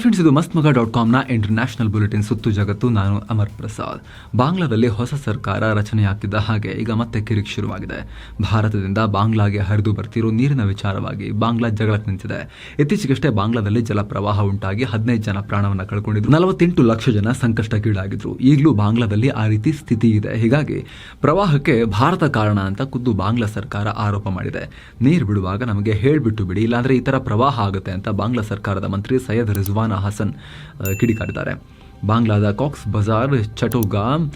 Friends ಇದು ಮಸ್ತ್ ಮಗ ಡಾಟ್ ಕಾಮ್ನ ಇಂಟರ್ನ್ಯಾಷನಲ್ ಬುಲೆಟಿನ್ ಸುತ್ತು ಜಗತ್ತು. ನಾನು ಅಮರ್ ಪ್ರಸಾದ್. ಬಾಂಗ್ಲಾದಲ್ಲಿ ಹೊಸ ಸರ್ಕಾರ ರಚನೆಯಾಗಿದ್ದ ಹಾಗೆ ಈಗ ಮತ್ತೆ ಕಿರಿಕ್ ಶುರುವಾಗಿದೆ. ಭಾರತದಿಂದ ಬಾಂಗ್ಲಾಗೆ ಹರಿದು ಬರ್ತಿರೋ ನೀರಿನ ವಿಚಾರವಾಗಿ ಬಾಂಗ್ಲಾ ಜಗಳಕ್ಕೆ ನಿಂತಿದೆ ಇತ್ತೀಚೆಗಷ್ಟೇ ಬಾಂಗ್ಲಾದಲ್ಲಿ ಜಲಪ್ರವಾಹ ಉಂಟಾಗಿ ಹದಿನೈದು ಜನ ಪ್ರಾಣವನ್ನ ಕಳ್ಕೊಂಡಿದ್ರು. ನಲವತ್ತೆಂಟು ಲಕ್ಷ ಜನ ಸಂಕಷ್ಟಕ್ಕೀಡಾಗಿದ್ರು. ಈಗಲೂ ಬಾಂಗ್ಲಾದಲ್ಲಿ ಆ ರೀತಿ ಸ್ಥಿತಿ ಇದೆ. ಹೀಗಾಗಿ ಪ್ರವಾಹಕ್ಕೆ ಭಾರತ ಕಾರಣ ಅಂತ ಖುದ್ದು ಬಾಂಗ್ಲಾ ಸರ್ಕಾರ ಆರೋಪ ಮಾಡಿದೆ. ನೀರು ಬಿಡುವಾಗ ನಮಗೆ ಹೇಳ್ಬಿಟ್ಟು ಬಿಡಿ, ಇಲ್ಲಾಂದ್ರೆ ಈ ತರ ಪ್ರವಾಹ ಆಗುತ್ತೆ ಅಂತ ಬಾಂಗ್ಲಾ ಸರ್ಕಾರದ ಮಂತ್ರಿ ಸೈಯದ್ ರಿಜ್ವಾನ್ ಹಸನ್ ಆ, ಕಿಡಿಕಾರಿದ್ದಾರೆ. ಬಾಂಗ್ಲಾದ ಕಾಕ್ಸ್ ಬಜಾರ್ ಚಟೋಗಾಮ್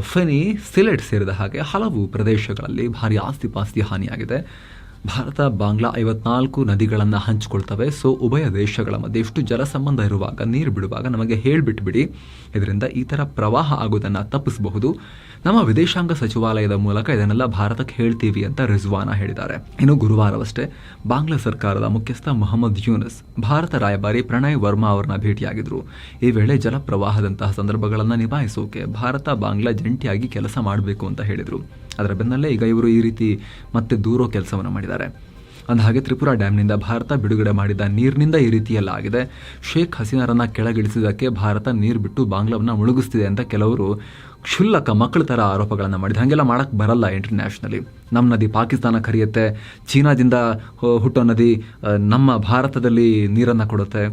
ಫೆನಿ ಸಿಲೆಟ್ ಸೇರಿದ ಹಾಗೆ ಹಲವು ಪ್ರದೇಶಗಳಲ್ಲಿ ಭಾರಿ ಆಸ್ತಿ ಪಾಸ್ತಿ ಹಾನಿಯಾಗಿದೆ. ಭಾರತ, ಬಾಂಗ್ಲಾ ಐವತ್ನಾಲ್ಕು ನದಿಗಳನ್ನು ಹಂಚಿಕೊಳ್ತವೆ. ಸೊ, ಉಭಯ ದೇಶಗಳ ಮಧ್ಯೆ ಇಷ್ಟು ಜಲ ಸಂಬಂಧ ಇರುವಾಗ, ನೀರು ಬಿಡುವಾಗ ನಮಗೆ ಹೇಳಿಬಿಟ್ಬಿಡಿ. ಬಿಡಿ ಇದರಿಂದ ಈ ಥರ ಪ್ರವಾಹ ಆಗೋದನ್ನು ತಪ್ಪಿಸಬಹುದು. ನಮ್ಮ ವಿದೇಶಾಂಗ ಸಚಿವಾಲಯದ ಮೂಲಕ ಇದನ್ನೆಲ್ಲ ಭಾರತಕ್ಕೆ ಹೇಳ್ತೀವಿ ಅಂತ ರಿಜ್ವಾನ ಹೇಳಿದ್ದಾರೆ. ಇನ್ನು ಗುರುವಾರವಷ್ಟೇ ಬಾಂಗ್ಲಾ ಸರ್ಕಾರದ ಮುಖ್ಯಸ್ಥ ಮೊಹಮ್ಮದ್ ಯೂನಸ್, ಭಾರತ ರಾಯಭಾರಿ ಪ್ರಣಯ್ ವರ್ಮಾ ಅವರನ್ನ ಭೇಟಿಯಾಗಿದ್ರು. ಈ ವೇಳೆ ಜಲಪ್ರವಾಹದಂತಹ ಸಂದರ್ಭಗಳನ್ನು ನಿಭಾಯಿಸೋಕೆ ಭಾರತ, ಬಾಂಗ್ಲಾ ಜಂಟಿಯಾಗಿ ಕೆಲಸ ಮಾಡಬೇಕು ಅಂತ ಹೇಳಿದರು. ಅದರ ಬೆನ್ನಲ್ಲೇ ಈಗ ಇವರು ಈ ರೀತಿ ಮತ್ತೆ ದೂರೋ ಕೆಲಸವನ್ನು ಮಾಡಿದ್ದಾರೆ. ಅಂದ ಹಾಗೆ ತ್ರಿಪುರಾ ಡ್ಯಾಮ್ನಿಂದ ಭಾರತ ಬಿಡುಗಡೆ ಮಾಡಿದ ನೀರಿನಿಂದ ಈ ರೀತಿಯೆಲ್ಲ ಆಗಿದೆ. ಶೇಖ್ ಹಸೀನಾರನ್ನು ಕೆಳಗಿಳಿಸಿದ್ದಕ್ಕೆ ಭಾರತ ನೀರು ಬಿಟ್ಟು ಬಾಂಗ್ಲಾವನ್ನು ಮುಳುಗಿಸ್ತಿದೆ ಅಂತ ಕೆಲವರು ಕ್ಷುಲ್ಲಕ ಮಕ್ಕಳ ಥರ ಆರೋಪಗಳನ್ನು ಮಾಡಿದೆ ಹಾಗೆಲ್ಲ ಮಾಡಕ್ಕೆ ಬರಲ್ಲ ಇಂಟರ್ನ್ಯಾಷನಲಿ ನಮ್ಮ ನದಿ ಪಾಕಿಸ್ತಾನ ಕರೆಯುತ್ತೆ. ಚೀನಾದಿಂದ ಹುಟ್ಟೋ ನದಿ ನಮ್ಮ ಭಾರತದಲ್ಲಿ ನೀರನ್ನು ಕೊಡುತ್ತೆ.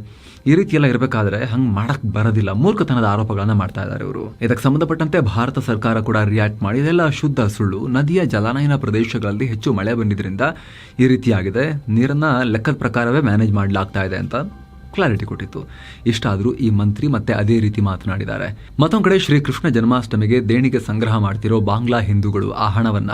ಈ ರೀತಿ ಎಲ್ಲ ಇರಬೇಕಾದ್ರೆ ಹಂಗೆ ಮಾಡಕ್ ಬರೋದಿಲ್ಲ. ಮೂರ್ಖತನದ ಆರೋಪಗಳನ್ನ ಮಾಡ್ತಾ ಇದ್ದಾರೆ ಇವರು. ಇದಕ್ಕೆ ಸಂಬಂಧಪಟ್ಟಂತೆ ಭಾರತ ಸರ್ಕಾರ ಕೂಡ ರಿಯಾಕ್ಟ್ ಮಾಡಿ, ಇದೆಲ್ಲ ಶುದ್ಧ ಸುಳ್ಳು. ನದಿಯ ಜಲಾನಯನ ಪ್ರದೇಶಗಳಲ್ಲಿ ಹೆಚ್ಚು ಮಳೆ ಬಂದಿದ್ರಿಂದ ಈ ರೀತಿಯಾಗಿದೆ. ನೀರನ್ನ ಲೆಕ್ಕದ ಪ್ರಕಾರವೇ ಮ್ಯಾನೇಜ್ ಮಾಡಲಾಗ್ತಾ ಇದೆ ಅಂತ ಕ್ಲಾರಿಟಿ ಕೊಟ್ಟಿತ್ತು. ಇಷ್ಟಾದರೂ ಈ ಮಂತ್ರಿ ಮತ್ತೆ ಅದೇ ರೀತಿ ಮಾತನಾಡಿದ್ದಾರೆ. ಮತ್ತೊಂದು ಕಡೆ ಶ್ರೀಕೃಷ್ಣ ಜನ್ಮಾಷ್ಟಮಿಗೆ ದೇಣಿಗೆ ಸಂಗ್ರಹ ಮಾಡ್ತಿರೋ ಬಾಂಗ್ಲಾ ಹಿಂದೂಗಳು ಆ ಹಣವನ್ನ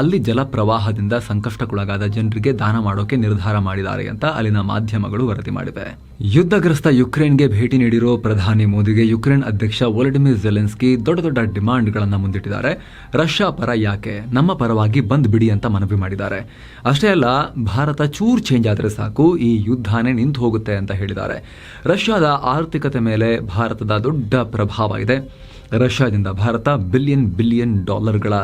ಅಲ್ಲಿ ಜಲ ಪ್ರವಾಹದಿಂದ ಸಂಕಷ್ಟಕ್ಕೊಳಗಾದ ಜನರಿಗೆ ದಾನ ಮಾಡೋಕೆ ನಿರ್ಧಾರ ಮಾಡಿದ್ದಾರೆ ಅಂತ ಅಲ್ಲಿನ ಮಾಧ್ಯಮಗಳು ವರದಿ ಮಾಡಿವೆ. ಯುದ್ಧಗ್ರಸ್ತ ಯುಕ್ರೇನ್ಗೆ ಭೇಟಿ ನೀಡಿರೋ ಪ್ರಧಾನಿ ಮೋದಿಗೆ ಯುಕ್ರೇನ್ ಅಧ್ಯಕ್ಷ ವೊಲಡಿಮಿರ್ ಜೆಲೆನ್ಸ್ಕಿ ದೊಡ್ಡ ದೊಡ್ಡ ಡಿಮಾಂಡ್ಗಳನ್ನು ಮುಂದಿಟ್ಟಿದ್ದಾರೆ. ರಷ್ಯಾ ಪರ ಯಾಕೆ? ನಮ್ಮ ಪರವಾಗಿ ಬಂದ್ ಬಿಡಿ ಅಂತ ಮನವಿ ಮಾಡಿದ್ದಾರೆ. ಅಷ್ಟೇ ಅಲ್ಲ, ಭಾರತ ಚೂರ್ ಚೇಂಜ್ ಆದರೆ ಸಾಕು, ಈ ಯುದ್ಧನೇ ನಿಂತು ಹೋಗುತ್ತೆ ಅಂತ ಹೇಳಿದ್ದಾರೆ. ರಷ್ಯಾದ ಆರ್ಥಿಕತೆ ಮೇಲೆ ಭಾರತದ ದೊಡ್ಡ ಪ್ರಭಾವ ಇದೆ. ರಷ್ಯಾದಿಂದ ಭಾರತ ಬಿಲಿಯನ್ ಬಿಲಿಯನ್ ಡಾಲರ್ಗಳ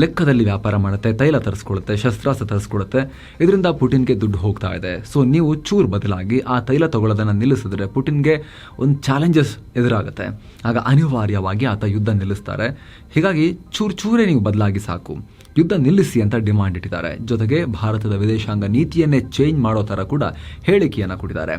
ಲೆಕ್ಕದಲ್ಲಿ ವ್ಯಾಪಾರ ಮಾಡುತ್ತೆ, ತೈಲ ತರಿಸ್ಕೊಳುತ್ತೆ ಶಸ್ತ್ರಾಸ್ತ್ರ ತರಿಸ್ಕೊಳುತ್ತೆ ಇದರಿಂದ ಪುಟಿನ್ಗೆ ದುಡ್ಡು ಹೋಗ್ತಾ ಇದೆ. ಸೊ ನೀವು ಚೂರು ಬದಲಾಗಿ ಆ ತೈಲ ತಗೊಳ್ಳೋದನ್ನು ನಿಲ್ಲಿಸಿದ್ರೆ ಪುಟಿನ್ಗೆ ಒಂದು ಚಾಲೆಂಜಸ್ ಎದುರಾಗುತ್ತೆ. ಆಗ ಅನಿವಾರ್ಯವಾಗಿ ಆತ ಯುದ್ಧ ನಿಲ್ಲಿಸ್ತಾರೆ. ಹೀಗಾಗಿ ಚೂರು ಚೂರೇ ನೀವು ಬದಲಾಗಿ ಸಾಕು. ಯುದ್ಧ ನಿಲ್ಲಿಸಿ ಅಂತ ಡಿಮಾಂಡ್ ಇಟ್ಟಿದ್ದಾರೆ. ಜೊತೆಗೆ ಭಾರತದ ವಿದೇಶಾಂಗ ನೀತಿಯನ್ನೇ ಚೇಂಜ್ ಮಾಡೋ ಥರ ಕೂಡ ಹೇಳಿಕೆಯನ್ನು ಕೊಟ್ಟಿದ್ದಾರೆ.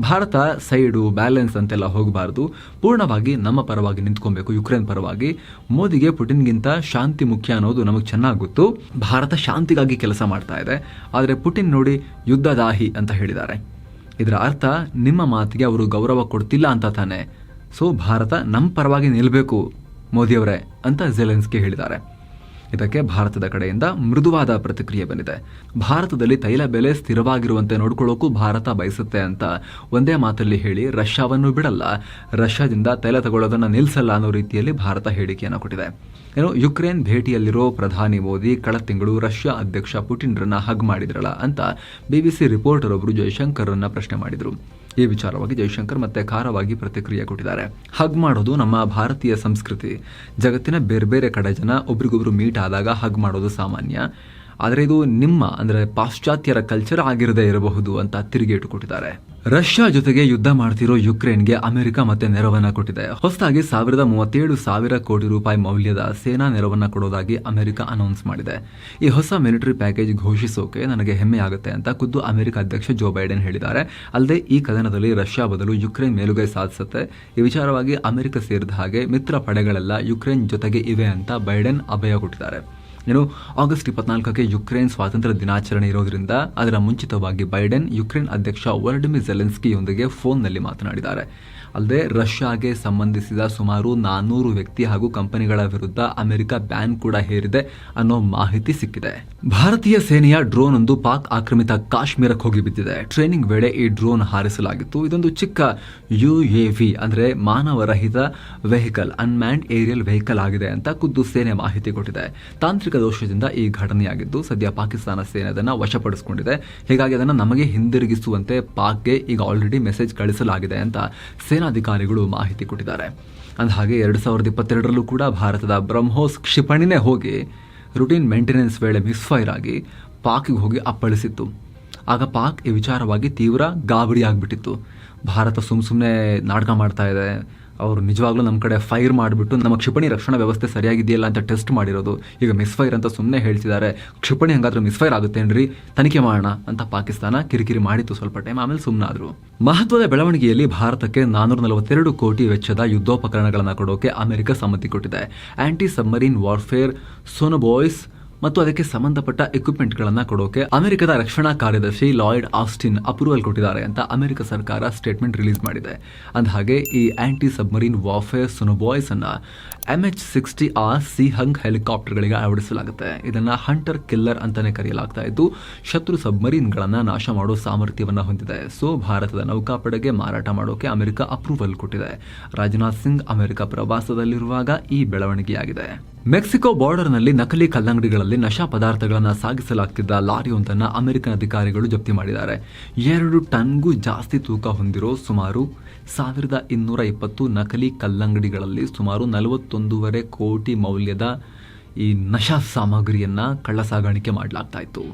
ಭಾರತ ಸೈಡು ಬ್ಯಾಲೆನ್ಸ್ ಅಂತೆಲ್ಲ ಹೋಗಬಾರ್ದು. ಪೂರ್ಣವಾಗಿ ನಮ್ಮ ಪರವಾಗಿ ನಿಂತ್ಕೊಬೇಕು, ಯುಕ್ರೇನ್ ಪರವಾಗಿ. ಮೋದಿಗೆ ಪುಟಿನ್ಗಿಂತ ಶಾಂತಿ ಮುಖ್ಯ ಅನ್ನೋದು ನಮಗೆ ಚೆನ್ನಾಗಿ ಗೊತ್ತು. ಭಾರತ ಶಾಂತಿಗಾಗಿ ಕೆಲಸ ಮಾಡ್ತಾ ಇದೆ. ಆದರೆ ಪುಟಿನ್ ನೋಡಿ ಯುದ್ಧದಾಹಿ ಅಂತ ಹೇಳಿದ್ದಾರೆ. ಇದರ ಅರ್ಥ ನಿಮ್ಮ ಮಾತಿಗೆ ಅವರು ಗೌರವ ಕೊಡ್ತಿಲ್ಲ ಅಂತ ತಾನೆ. ಸೊ ಭಾರತ ನಮ್ಮ ಪರವಾಗಿ ನಿಲ್ಲಬೇಕು ಮೋದಿಯವರೇ ಅಂತ ಜೆಲೆನ್ಸ್ಕಿ ಹೇಳಿದ್ದಾರೆ. ಇದಕ್ಕೆ ಭಾರತದ ಕಡೆಯಿಂದ ಮೃದುವಾದ ಪ್ರತಿಕ್ರಿಯೆ ಬಂದಿದೆ. ಭಾರತದಲ್ಲಿ ತೈಲ ಬೆಲೆ ಸ್ಥಿರವಾಗಿರುವಂತೆ ನೋಡಿಕೊಳ್ಳೋಕು ಭಾರತ ಬಯಸುತ್ತೆ ಅಂತ ಒಂದೇ ಮಾತಲ್ಲಿ ಹೇಳಿ ರಷ್ಯಾವನ್ನು ಬಿಡಲ್ಲ. ರಷ್ಯಾದಿಂದ ತೈಲ ತಗೊಳ್ಳೋದನ್ನ ನಿಲ್ಲಿಸಲ್ಲ ಅನ್ನೋ ರೀತಿಯಲ್ಲಿ ಭಾರತ ಹೇಳಿಕೆಯನ್ನು ಕೊಟ್ಟಿದೆ. ಏನು, ಯುಕ್ರೇನ್ ಭೇಟಿಯಲ್ಲಿರೋ ಪ್ರಧಾನಿ ಮೋದಿ ಕಳೆದ ತಿಂಗಳು ರಷ್ಯಾ ಅಧ್ಯಕ್ಷ ಪುಟಿನ್ರನ್ನ ಹಗ್ ಮಾಡಿದ್ರಲ್ಲ ಅಂತ ಬಿಬಿಸಿ ರಿಪೋರ್ಟರ್ ಒಬ್ಬರು ಜೈಶಂಕರ್ರನ್ನ ಪ್ರಶ್ನೆ ಮಾಡಿದ್ರು. ಈ ವಿಚಾರವಾಗಿ ಜೈಶಂಕರ್ ಮತ್ತೆ ಖಾರವಾಗಿ ಪ್ರತಿಕ್ರಿಯೆ ಕೊಟ್ಟಿದ್ದಾರೆ. ಹಗ್ ಮಾಡೋದು ನಮ್ಮ ಭಾರತೀಯ ಸಂಸ್ಕೃತಿ. ಜಗತ್ತಿನ ಬೇರೆ ಬೇರೆ ಕಡೆ ಜನ ಒಬ್ರಿಗೊಬ್ರು ಮೀಟ್ ಆದಾಗ ಹಗ್ ಮಾಡೋದು ಸಾಮಾನ್ಯ. ಆದರೆ ಇದು ನಿಮ್ಮ, ಅಂದರೆ ಪಾಶ್ಚಾತ್ಯರ ಕಲ್ಚರ್ ಆಗಿರದೇ ಇರಬಹುದು ಅಂತ ತಿರುಗೇಟು ಕೊಟ್ಟಿದ್ದಾರೆ ರಷ್ಯಾ ಜೊತೆಗೆ ಯುದ್ಧ ಮಾಡ್ತಿರೋ ಯುಕ್ರೇನ್ಗೆ ಅಮೆರಿಕ ಮತ್ತೆ ನೆರವನ್ನ ಕೊಟ್ಟಿದೆ. ಹೊಸದಾಗಿ ಸಾವಿರದ ಮೂವತ್ತೇಳು ಸಾವಿರ ಕೋಟಿ ರೂಪಾಯಿ ಮೌಲ್ಯದ ಸೇನಾ ನೆರವನ್ನ ಕೊಡೋದಾಗಿ ಅಮೆರಿಕ ಅನೌನ್ಸ್ ಮಾಡಿದೆ. ಈ ಹೊಸ ಮಿಲಿಟರಿ ಪ್ಯಾಕೇಜ್ ಘೋಷಿಸೋಕೆ ನನಗೆ ಹೆಮ್ಮೆ ಆಗುತ್ತೆ ಅಂತ ಖುದ್ದು ಅಮೆರಿಕ ಅಧ್ಯಕ್ಷ ಜೋ ಬೈಡೆನ್ ಹೇಳಿದ್ದಾರೆ. ಅಲ್ಲದೆ ಈ ಕದನದಲ್ಲಿ ರಷ್ಯಾ ಬದಲು ಯುಕ್ರೇನ್ ಮೇಲುಗೈ ಸಾಧಿಸುತ್ತೆ. ಈ ವಿಚಾರವಾಗಿ ಅಮೆರಿಕ ಸೇರಿದ ಹಾಗೆ ಮಿತ್ರ ಪಡೆಗಳೆಲ್ಲ ಯುಕ್ರೇನ್ ಜೊತೆಗೆ ಇವೆ ಅಂತ ಬೈಡೆನ್ ಅಭಯ ಕೊಟ್ಟಿದ್ದಾರೆ. ಇನ್ನು ಆಗಸ್ಟ್ ಇಪ್ಪತ್ನಾಲ್ಕಕ್ಕೆ ಯುಕ್ರೇನ್ ಸ್ವಾತಂತ್ರ್ಯ ದಿನಾಚರಣೆ ಇರೋದ್ರಿಂದ ಅದರ ಮುಂಚಿತವಾಗಿ ಬೈಡೆನ್, ಯುಕ್ರೇನ್ ಅಧ್ಯಕ್ಷ ವರ್ಡಿಮಿರ್ ಜೆಲೆನ್ಸ್ಕಿಯೊಂದಿಗೆ ಫೋನ್ನಲ್ಲಿ ಮಾತನಾಡಿದ್ದಾರೆ. ಅಲ್ಲದೆ, ರಷ್ಯಾಗೆ ಸಂಬಂಧಿಸಿದ ಸುಮಾರು ನಾನ್ನೂರು ವ್ಯಕ್ತಿ ಹಾಗೂ ಕಂಪನಿಗಳ ವಿರುದ್ಧ ಅಮೆರಿಕ ಬ್ಯಾನ್ ಕೂಡ ಹೇರಿದೆ ಅನ್ನೋ ಮಾಹಿತಿ ಸಿಕ್ಕಿದೆ. ಭಾರತೀಯ ಸೇನೆಯ ಡ್ರೋನ್ ಒಂದು ಪಾಕ್ ಆಕ್ರಮಿತ ಕಾಶ್ಮೀರಕ್ಕೆ ಹೋಗಿ ಬಿದ್ದಿದೆ. ಟ್ರೈನಿಂಗ್ ವೇಳೆ ಈ ಡ್ರೋನ್ ಹಾರಿಸಲಾಗಿತ್ತು. ಇದೊಂದು ಚಿಕ್ಕ ಯು ಎ ವಿ, ಅಂದ್ರೆ ಮಾನವರಹಿತ ವೆಹಿಕಲ್, ಅನ್ಮ್ಯಾನ್ಡ್ ಏರಿಯಲ್ ವೆಹಿಕಲ್ ಆಗಿದೆ ಅಂತ ಖುದ್ದು ಸೇನೆ ಮಾಹಿತಿ ಕೊಟ್ಟಿದೆ. ತಾಂತ್ರಿಕ ದೋಷದಿಂದ ಈ ಘಟನೆಯಾಗಿದ್ದು ಸದ್ಯ ಪಾಕಿಸ್ತಾನ ಸೇನೆ ಅದನ್ನು ವಶಪಡಿಸಿಕೊಂಡಿದೆ. ಹೀಗಾಗಿ ಅದನ್ನು ನಮಗೆ ಹಿಂದಿರುಗಿಸುವಂತೆ ಪಾಕ್ಗೆ ಈಗ ಆಲ್ರೆಡಿ ಮೆಸೇಜ್ ಕಳಿಸಲಾಗಿದೆ ಅಂತ ಸೇನಾಧಿಕಾರಿಗಳು ಮಾಹಿತಿ ಕೊಟ್ಟಿದ್ದಾರೆ. ಅಂದಹಾಗೆ ಎರಡು ಸಾವಿರದ ಇಪ್ಪತ್ತೆರಡರಲ್ಲೂ ಕೂಡ ಭಾರತದ ಬ್ರಹ್ಮೋಸ್ ಕ್ಷಿಪಣಿನೇ ಹೋಗಿ ರುಟೀನ್ ಮೇಂಟೆನೆನ್ಸ್ ವೇಳೆ ಮಿಸ್ಫೈರ್ ಆಗಿ ಪಾಕ್ಗೆ ಹೋಗಿ ಅಪ್ಪಳಿಸಿತ್ತು. ಆಗ ಪಾಕ್ ಈ ವಿಚಾರವಾಗಿ ತೀವ್ರ ಗಾಬರಿಯಾಗಿಬಿಟ್ಟಿತ್ತು ಭಾರತ ಸುಮ್ಮ ಸುಮ್ಮನೆ ನಾಟಕ ಮಾಡ್ತಾ ಇದೆ. ಅವರು ನಿಜವಾಗ್ಲೂ ನಮ್ಮ ಕಡೆ ಫೈರ್ ಮಾಡಿಬಿಟ್ಟು ನಮ್ಮ ಕ್ಷಿಪಣಿ ರಕ್ಷಣಾ ವ್ಯವಸ್ಥೆ ಸರಿಯಾಗಿದೆಯಲ್ಲ ಅಂತ ಟೆಸ್ಟ್ ಮಾಡಿರೋದು. ಈಗ ಮಿಸ್ಫೈರ್ ಅಂತ ಸುಮ್ಮನೆ ಹೇಳ್ತಿದ್ದಾರೆ ಕ್ಷಿಪಣಿ ಹಂಗಾದ್ರೆ ಮಿಸ್ಫೈರ್ ಆಗುತ್ತೇನ್ರಿ? ತನಿಖೆ ಮಾಡೋಣ ಅಂತ ಪಾಕಿಸ್ತಾನ ಕಿರಿಕಿರಿ ಮಾಡಿತ್ತು ಸ್ವಲ್ಪ ಟೈಮ್ ಆಮೇಲೆ ಸುಮ್ಮನಾದ್ರು ಮಹತ್ವದ ಬೆಳವಣಿಗೆಯಲ್ಲಿ ಭಾರತಕ್ಕೆ ನಾನೂರ ನಲವತ್ತೆರಡು ಕೋಟಿ ವೆಚ್ಚದ ಯುದ್ಧೋಪಕರಣಗಳನ್ನು ಕೊಡೋಕೆ ಅಮೆರಿಕ ಸಮ್ಮತಿ ಕೊಟ್ಟಿದೆ. ಆಂಟಿ ಸಬ್ಮರೀನ್ ವಾರ್ಫೇರ್ ಸೋನೋಬಾಯ್ಸ್ ಮತ್ತು ಅದಕ್ಕೆ ಸಂಬಂಧಪಟ್ಟ ಎಕ್ವಿಪ್ಮೆಂಟ್ಗಳನ್ನು ಕೊಡೋಕೆ ಅಮೆರಿಕದ ರಕ್ಷಣಾ ಕಾರ್ಯದರ್ಶಿ ಲಾಯ್ಡ್ ಆಸ್ಟಿನ್ ಅಪ್ರೂವಲ್ ಕೊಟ್ಟಿದ್ದಾರೆ ಅಂತ ಅಮೆರಿಕ ಸರ್ಕಾರ ಸ್ಟೇಟ್ಮೆಂಟ್ ರಿಲೀಸ್ ಮಾಡಿದೆ. ಅಂದಹಾಗೆ, ಈ ಆಂಟಿ ಸಬ್ಮರೀನ್ ವಾರ್ಫೇರ್ ಸುನೋಬಾಯ್ಸ್ ಅನ್ನ M H sixty R C ಹಂಗ್ ಹೆಲಿಕಾಪ್ಟರ್ಗಳಿಗೆ ಅಳವಡಿಸಲಾಗುತ್ತೆ. ಇದನ್ನ ಹಂಟರ್ ಕಿಲ್ಲರ್ ಅಂತಾನೆ ಕರೆಯಲಾಗ್ತಾ ಇದ್ದು, ಶತ್ರು ಸಬ್ಮರೀನ್ಗಳನ್ನು ನಾಶ ಮಾಡೋ ಸಾಮರ್ಥ್ಯವನ್ನ ಹೊಂದಿದೆ. ಸೊ, ಭಾರತದ ನೌಕಾಪಡೆಗೆ ಮಾರಾಟ ಮಾಡೋಕೆ ಅಮೆರಿಕ ಅಪ್ರೂವಲ್ ಕೊಟ್ಟಿದೆ. ರಾಜನಾಥ್ ಸಿಂಗ್ ಅಮೆರಿಕ ಪ್ರವಾಸದಲ್ಲಿರುವಾಗ ಈ ಬೆಳವಣಿಗೆಯಾಗಿದೆ. ಮೆಕ್ಸಿಕೋ ಬಾರ್ಡರ್ನಲ್ಲಿ ನಕಲಿ ಕಲ್ಲಂಗಡಿಗಳಲ್ಲಿ ನಶಾ ಪದಾರ್ಥಗಳನ್ನು ಸಾಗಿಸಲಾಗ್ತಿದ್ದ ಲಾರಿಯೊಂದನ್ನು ಅಮೆರಿಕನ್ ಅಧಿಕಾರಿಗಳು ಜಪ್ತಿ ಮಾಡಿದ್ದಾರೆ. ಎರಡು ಟನ್ಗೂ ಜಾಸ್ತಿ ತೂಕ ಹೊಂದಿರೋ ಸುಮಾರು ಸಾವಿರದ ಇನ್ನೂರ ಇಪ್ಪತ್ತು ನಕಲಿ ಕಲ್ಲಂಗಡಿಗಳಲ್ಲಿ ಸುಮಾರು ನಲವತ್ತೊಂದೂವರೆ ಕೋಟಿ ಮೌಲ್ಯದ ಈ ನಶಾ ಸಾಮಗ್ರಿಯನ್ನು ಕಳ್ಳ ಸಾಗಾಣಿಕೆ ಮಾಡಲಾಗ್ತಾ ಇತ್ತು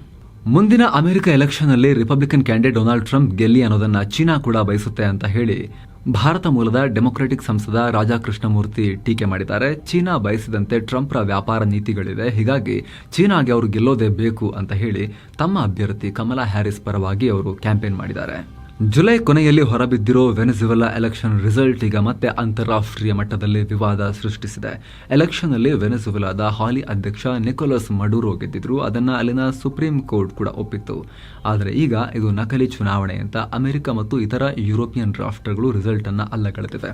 ಮುಂದಿನ ಅಮೆರಿಕ ಎಲೆಕ್ಷನ್ ಅಲ್ಲಿ ರಿಪಬ್ಲಿಕನ್ ಕ್ಯಾಂಡಿಡೇಟ್ ಡೊನಾಲ್ಡ್ ಟ್ರಂಪ್ ಗೆಲ್ಲಿ ಅನ್ನೋದನ್ನ ಚೀನಾ ಕೂಡ ಬಯಸುತ್ತೆ ಅಂತ ಹೇಳಿ ಭಾರತ ಮೂಲದ ಡೆಮೊಕ್ರೆಟಿಕ್ ಸಂಸದ ರಾಜಾ ಕೃಷ್ಣಮೂರ್ತಿ ಟೀಕೆ ಮಾಡಿದ್ದಾರೆ. ಚೀನಾ ಬಯಸಿದಂತೆ ಟ್ರಂಪ್ರ ವ್ಯಾಪಾರ ನೀತಿಗಳಿವೆ ಹೀಗಾಗಿ ಚೀನಾಗೆ ಅವರು ಗೆಲ್ಲೋದೇ ಬೇಕು ಅಂತ ಹೇಳಿ ತಮ್ಮ ಅಭ್ಯರ್ಥಿ ಕಮಲಾ ಹ್ಯಾರಿಸ್ ಪರವಾಗಿ ಅವರು ಕ್ಯಾಂಪೇನ್ ಮಾಡಿದ್ದಾರೆ. ಜುಲೈ ಕೊನೆಯಲ್ಲಿ ಹೊರಬಿದ್ದಿರೋ ವೆನೆಜುವೆಲಾ ಎಲೆಕ್ಷನ್ ರಿಸಲ್ಟ್ ಈಗ ಮತ್ತೆ ಅಂತಾರಾಷ್ಟ್ರೀಯ ಮಟ್ಟದಲ್ಲಿ ವಿವಾದ ಸೃಷ್ಟಿಸಿದೆ. ಎಲೆಕ್ಷನ್ ಅಲ್ಲಿ ವೆನೆಜುವೆಲಾದ ಹಾಲಿ ಅಧ್ಯಕ್ಷ ನಿಕೋಲಸ್ ಮಡೂರೋ ಗೆದ್ದಿದ್ರು, ಅದನ್ನ ಅಲ್ಲಿನ ಸುಪ್ರೀಂ ಕೋರ್ಟ್ ಕೂಡ ಒಪ್ಪಿತ್ತು. ಆದರೆ ಈಗ ಇದು ನಕಲಿ ಚುನಾವಣೆ ಅಂತ ಅಮೆರಿಕ ಮತ್ತು ಇತರ ಯುರೋಪಿಯನ್ ರಾಷ್ಟ್ರಗಳು ರಿಸಲ್ಟ್ ಅನ್ನ ಅಲ್ಲಗಳೆದಿವೆ.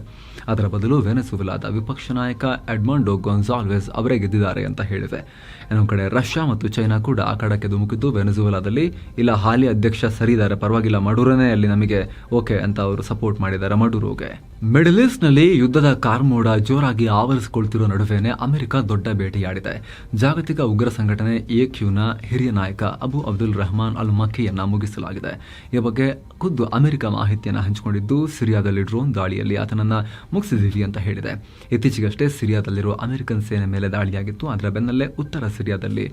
ಅದರ ಬದಲು ವೆನೆಜುವೆಲಾದ ವಿಪಕ್ಷ ನಾಯಕ ಎಡ್ಮಂಡೋ ಗೊನ್ಸಾಲ್ವೆಸ್ ಅವರೇ ಗೆದ್ದಿದ್ದಾರೆ ಅಂತ ಹೇಳಿದೆ ಇನ್ನೊಂದು ಕಡೆ ರಷ್ಯಾ ಮತ್ತು ಚೈನಾ ಕೂಡ ಆ ಕಡಕ್ಕೆ ಧುಮುಕಿದ್ದು ವೆನೆಜುವೆಲಾದಲ್ಲಿ. ಇಲ್ಲ, ಹಾಲಿ ಅಧ್ಯಕ್ಷ ಸರಿದಾರೆ ಪರವಾಗಿಲ್ಲ, ಮಡೂರನೇ ಅಲ್ಲಿ ನಮಗೆ ಓಕೆ ಅಂತ ಅವರು ಸಪೋರ್ಟ್ ಮಾಡಿದ್ದಾರೆ ಮಡುರೋಗೆ. ಮಿಡಲ್ ಈಸ್ಟ್ನಲ್ಲಿ ಯುದ್ಧದ ಕಾರ್ಮೋಡ ಜೋರಾಗಿ ಆವರಿಸಿಕೊಳ್ತಿರೋ ನಡುವೆನೆ ಅಮೆರಿಕ ದೊಡ್ಡ ಭೇಟಿಯಾಡಿದೆ. ಜಾಗತಿಕ ಉಗ್ರ ಸಂಘಟನೆ ಎ ಕ್ಯೂನ ಹಿರಿಯ ನಾಯಕ ಅಬು ಅಬ್ದುಲ್ ರಹಮಾನ್ ಅಲ್ ಮಕ್ಕಿಯನ್ನ ಮುಗಿಸಲಾಗಿದೆ. ಈ ಬಗ್ಗೆ ಖುದ್ದು ಅಮೆರಿಕ ಮಾಹಿತಿಯನ್ನು ಹಂಚಿಕೊಂಡಿದ್ದು, ಸಿರಿಯಾದಲ್ಲಿ ಡ್ರೋನ್ ದಾಳಿಯಲ್ಲಿ ಆತನನ್ನ ಮುಗಿಸಿದಿರಿ ಅಂತ ಹೇಳಿದೆ. ಇತ್ತೀಚೆಗಷ್ಟೇ ಸಿರಿಯಾದಲ್ಲಿರುವ ಅಮೆರಿಕನ್ ಸೇನೆ ಮೇಲೆ ದಾಳಿಯಾಗಿತ್ತು. ಅದರ ಬೆನ್ನಲ್ಲೇ ಉತ್ತರ ಸಿರಿಯಾದಲ್ಲಿ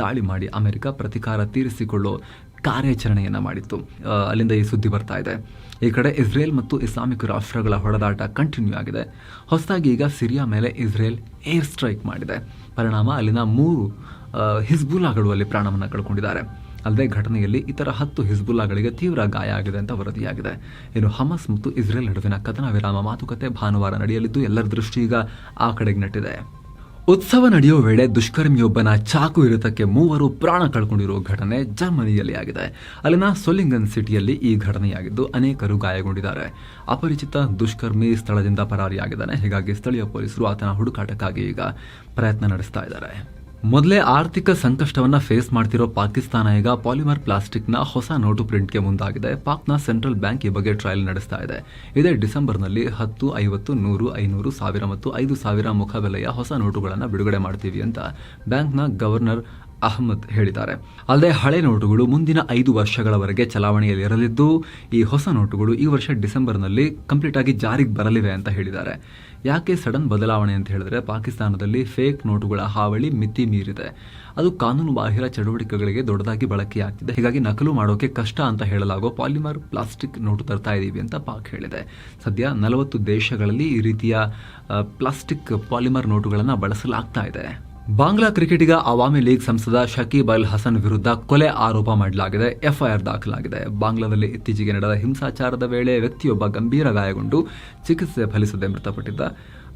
ದಾಳಿ ಮಾಡಿ ಅಮೆರಿಕ ಪ್ರತಿಕಾರ ತೀರಿಸಿಕೊಳ್ಳೋ ಕಾರ್ಯಾಚರಣೆಯನ್ನ ಮಾಡಿತ್ತು. ಅಲ್ಲಿಂದ ಈ ಸುದ್ದಿ ಬರ್ತಾ ಇದೆ. ಈ ಕಡೆ ಇಸ್ರೇಲ್ ಮತ್ತು ಇಸ್ಲಾಮಿಕ್ ರಾಷ್ಟ್ರಗಳ ಹೊಡೆದಾಟ ಕಂಟಿನ್ಯೂ ಆಗಿದೆ. ಹೊಸದಾಗಿ ಈಗ ಸಿರಿಯಾ ಮೇಲೆ ಇಸ್ರೇಲ್ ಏರ್ ಸ್ಟ್ರೈಕ್ ಮಾಡಿದೆ. ಪರಿಣಾಮ ಅಲ್ಲಿನ ಮೂರು ಹಿಸ್ಬುಲಾಗಳು ಅಲ್ಲಿ ಪ್ರಾಣವನ್ನು ಕಳ್ಕೊಂಡಿದ್ದಾರೆ. ಅಲ್ಲದೆ ಘಟನೆಯಲ್ಲಿ ಇತರ ಹತ್ತು ಹಿಜ್ಬುಲ್ಲಾಗಳಿಗೆ ತೀವ್ರ ಗಾಯ ಆಗಿದೆ ಅಂತ ವರದಿಯಾಗಿದೆ. ಇನ್ನು ಹಮಸ್ ಮತ್ತು ಇಸ್ರೇಲ್ ನಡುವಿನ ಕದನ ವಿರಾಮ ಮಾತುಕತೆ ಭಾನುವಾರ ನಡೆಯಲಿದ್ದು ಎಲ್ಲರ ದೃಷ್ಟಿ ಈಗ ಆ ಕಡೆಗೆ ನೆಟ್ಟಿದೆ. ಉತ್ಸವ ನಡೆಯುವ ವೇಳೆ ದುಷ್ಕರ್ಮಿಯೊಬ್ಬನ ಚಾಕು ಇರುತ್ತಕ್ಕೆ ಮೂವರು ಪ್ರಾಣ ಕಳ್ಕೊಂಡಿರುವ ಘಟನೆ ಜರ್ಮನಿಯಲ್ಲಿ ಆಗಿದೆ. ಅಲ್ಲಿನ ಸೊಲಿಂಗನ್ ಸಿಟಿಯಲ್ಲಿ ಈ ಘಟನೆಯಾಗಿದ್ದು ಅನೇಕರು ಗಾಯಗೊಂಡಿದ್ದಾರೆ. ಅಪರಿಚಿತ ದುಷ್ಕರ್ಮಿ ಸ್ಥಳದಿಂದ ಪರಾರಿಯಾಗಿದ್ದಾನೆ. ಹೀಗಾಗಿ ಸ್ಥಳೀಯ ಪೊಲೀಸರು ಆತನ ಹುಡುಕಾಟಕ್ಕಾಗಿ ಈಗ ಪ್ರಯತ್ನ ನಡೆಸ್ತಾ ಇದ್ದಾರೆ. ಮೊದಲೇ ಆರ್ಥಿಕ ಸಂಕಷ್ಟವನ್ನ ಫೇಸ್ ಮಾಡ್ತಿರೋ ಪಾಕಿಸ್ತಾನ ಈಗ ಪಾಲಿಮರ್ ಪ್ಲಾಸ್ಟಿಕ್ನ ಹೊಸ ನೋಟು ಪ್ರಿಂಟ್ಗೆ ಮುಂದಾಗಿದೆ. ಪಾಕ್ನ ಸೆಂಟ್ರಲ್ ಬ್ಯಾಂಕ್ ಈ ಬಗ್ಗೆ ಟ್ರಯಲ್ ನಡೆಸ್ತಾ ಇದೆ. ಇದೇ ಡಿಸೆಂಬರ್ನಲ್ಲಿ ಹತ್ತು, ಐವತ್ತು, ನೂರು, ಐನೂರು, ಸಾವಿರ ಮತ್ತು ಐದು ಸಾವಿರ ಮುಖಬೆಲೆಯ ಹೊಸ ನೋಟುಗಳನ್ನು ಬಿಡುಗಡೆ ಮಾಡ್ತೀವಿ ಅಂತ ಬ್ಯಾಂಕ್ನ ಗವರ್ನರ್ ಅಹಮದ್ ಹೇಳಿದ್ದಾರೆ. ಅಲ್ಲದೆ ಹಳೆ ನೋಟುಗಳು ಮುಂದಿನ ಐದು ವರ್ಷಗಳವರೆಗೆ ಚಲಾವಣೆಯಲ್ಲಿರಲಿದ್ದು ಈ ಹೊಸ ನೋಟುಗಳು ಈ ವರ್ಷ ಡಿಸೆಂಬರ್ನಲ್ಲಿ ಕಂಪ್ಲೀಟ್ ಆಗಿ ಜಾರಿಗೆ ಬರಲಿವೆ ಅಂತ ಹೇಳಿದ್ದಾರೆ. ಯಾಕೆ ಸಡನ್ ಬದಲಾವಣೆ ಅಂತ ಹೇಳಿದ್ರೆ ಪಾಕಿಸ್ತಾನದಲ್ಲಿ ಫೇಕ್ ನೋಟುಗಳ ಹಾವಳಿ ಮಿತಿ ಮೀರಿದೆ. ಅದು ಕಾನೂನು ಬಾಹಿರ ಚಟುವಟಿಕೆಗಳಿಗೆ ದೊಡ್ಡದಾಗಿ ಬಳಕೆಯಾಗ್ತಿದೆ ಹೀಗಾಗಿ ನಕಲು ಮಾಡೋಕೆ ಕಷ್ಟ ಅಂತ ಹೇಳಲಾಗೋ ಪಾಲಿಮರ್ ಪ್ಲಾಸ್ಟಿಕ್ ನೋಟು ತರ್ತಾ ಇದ್ದೀವಿ ಅಂತ ಪಾಕ್ ಹೇಳಿದೆ. ಸದ್ಯ ನಲವತ್ತು ದೇಶಗಳಲ್ಲಿ ಈ ರೀತಿಯ ಪ್ಲಾಸ್ಟಿಕ್ ಪಾಲಿಮರ್ ನೋಟುಗಳನ್ನು ಬಳಸಲಾಗ್ತಾ ಇದೆ. ಬಾಂಗ್ಲಾ ಕ್ರಿಕೆಟಿಗ ಅವಾಮಿ ಲೀಗ್ ಸಂಸದ ಶಕೀಬ್ ಅಲ್ ಹಸನ್ ವಿರುದ್ಧ ಕೊಲೆ ಆರೋಪ ಮಾಡಲಾಗಿದೆ. ಎಫ್ಐಆರ್ ದಾಖಲಾಗಿದೆ. ಬಾಂಗ್ಲಾದಲ್ಲಿ ಇತ್ತೀಚೆಗೆ ನಡೆದ ಹಿಂಸಾಚಾರದ ವೇಳೆ ವ್ಯಕ್ತಿಯೊಬ್ಬ ಗಂಭೀರ ಗಾಯಗೊಂಡು ಚಿಕಿತ್ಸೆ ಫಲಿಸದೆ ಮೃತಪಟ್ಟಿದ್ದ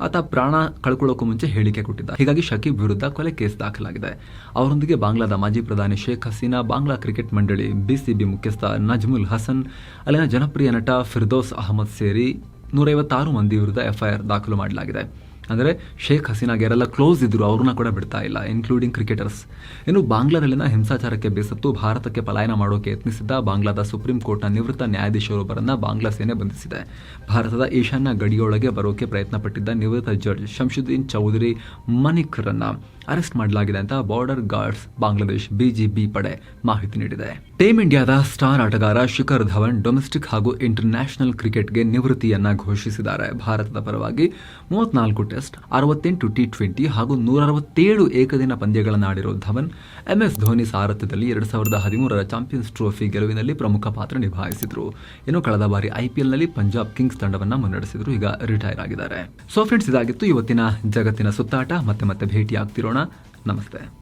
ಆತ ಪ್ರಾಣ ಕಳ್ಕೊಳ್ಳೋಕ್ಕೂ ಮುಂಚೆ ಹೇಳಿಕೆ ಕೊಟ್ಟಿದ್ದ. ಹೀಗಾಗಿ ಶಕೀಬ್ ವಿರುದ್ಧ ಕೊಲೆ ಕೇಸ್ ದಾಖಲಾಗಿದೆ. ಅವರೊಂದಿಗೆ ಬಾಂಗ್ಲಾದ ಮಾಜಿ ಪ್ರಧಾನಿ ಶೇಖ್ ಹಸೀನಾ, ಬಾಂಗ್ಲಾ ಕ್ರಿಕೆಟ್ ಮಂಡಳಿ ಬಿಸಿಬಿ ಮುಖ್ಯಸ್ಥ ನಜ್ಮುಲ್ ಹಸನ್, ಅಲ್ಲಿನ ಜನಪ್ರಿಯ ನಟ ಫಿರ್ದೋಸ್ ಅಹಮದ್ ಸೇರಿ ನೂರೈವತ್ತಾರು ಮಂದಿ ವಿರುದ್ಧ ಎಫ್ಐಆರ್ ದಾಖಲು ಮಾಡಲಾಗಿದೆ. ಅಂದರೆ ಶೇಖ್ ಹಸೀನಾಗೆ ಯಾರೆಲ್ಲ ಕ್ಲೋಸ್ ಇದ್ದರು ಅವ್ರನ್ನ ಕೂಡ ಬಿಡ್ತಾ ಇಲ್ಲ ಇನ್ಕ್ಲೂಡಿಂಗ್ ಕ್ರಿಕೆಟರ್ಸ್ ಇನ್ನು ಬಾಂಗ್ಲಾದಲ್ಲಿನ ಹಿಂಸಾಚಾರಕ್ಕೆ ಬೇಸತ್ತು ಭಾರತಕ್ಕೆ ಪಲಾಯನ ಮಾಡೋಕೆ ಯತ್ನಿಸಿದ್ದ ಬಾಂಗ್ಲಾದ ಸುಪ್ರೀಂ ಕೋರ್ಟ್ನ ನಿವೃತ್ತ ನ್ಯಾಯಾಧೀಶರೊಬ್ಬರನ್ನ ಬಾಂಗ್ಲಾ ಸೇನೆ ಬಂಧಿಸಿದೆ. ಭಾರತದ ಈಶಾನ್ಯ ಗಡಿಯೊಳಗೆ ಬರೋಕೆ ಪ್ರಯತ್ನ ಪಟ್ಟಿದ್ದ ನಿವೃತ್ತ ಜಡ್ಜ್ ಶಂಶುದ್ದೀನ್ ಚೌಧರಿ ಮನಿಕ್ರನ್ನ ಅರೆಸ್ಟ್ ಮಾಡಲಾಗಿದೆ ಅಂತ ಬಾರ್ಡರ್ ಗಾರ್ಡ್ಸ್ ಬಾಂಗ್ಲಾದೇಶ್ ಬಿಜಿಬಿ ಪಡೆ ಮಾಹಿತಿ ನೀಡಿದೆ. ಟೀಮ್ ಇಂಡಿಯಾದ ಸ್ಟಾರ್ ಆಟಗಾರ ಶಿಖರ್ ಧವನ್ ಡೊಮೆಸ್ಟಿಕ್ ಹಾಗೂ ಇಂಟರ್ನ್ಯಾಷನಲ್ ಕ್ರಿಕೆಟ್ಗೆ ನಿವೃತ್ತಿಯನ್ನ ಘೋಷಿಸಿದ್ದಾರೆ. ಭಾರತದ ಪರವಾಗಿ ಮೂವತ್ನಾಲ್ಕು ಟೆಸ್ಟ್, ಅರವತ್ತೆಂಟು ಟಿ ಟ್ವೆಂಟಿ ಹಾಗೂ ನೂರ ಅರವತ್ತೇಳು ಏಕದಿನ ಪಂದ್ಯಗಳನ್ನು ಆಡಿರೋ ಧವನ್ ಎಂಎಸ್ ಧೋನಿ ಸಾರಥ್ಯದಲ್ಲಿ ಎರಡು ಸಾವಿರದ ಹದಿಮೂರರ ಚಾಂಪಿಯನ್ಸ್ ಟ್ರೋಫಿ ಗೆಲುವಿನಲ್ಲಿ ಪ್ರಮುಖ ಪಾತ್ರ ನಿಭಾಯಿಸಿದ್ರು. ಇನ್ನು ಕಳೆದ ಬಾರಿ ಐಪಿಎಲ್ನಲ್ಲಿ ಪಂಜಾಬ್ ಕಿಂಗ್ಸ್ ತಂಡವನ್ನು ಮುನ್ನಡೆಸಿದ್ರು. ಈಗ ರಿಟೈರ್ ಆಗಿದ್ದಾರೆ. ಸೊ ಫ್ರೆಂಡ್ಸ್ ಇದಾಗಿತ್ತು ಇವತ್ತಿನ ಜಗತ್ತಿನ ಸುತ್ತಾಟ. ಮತ್ತೆ ಮತ್ತೆ ಭೇಟಿ ಆಗ್ತಿರೋಣ ನಮಸ್ತೆ.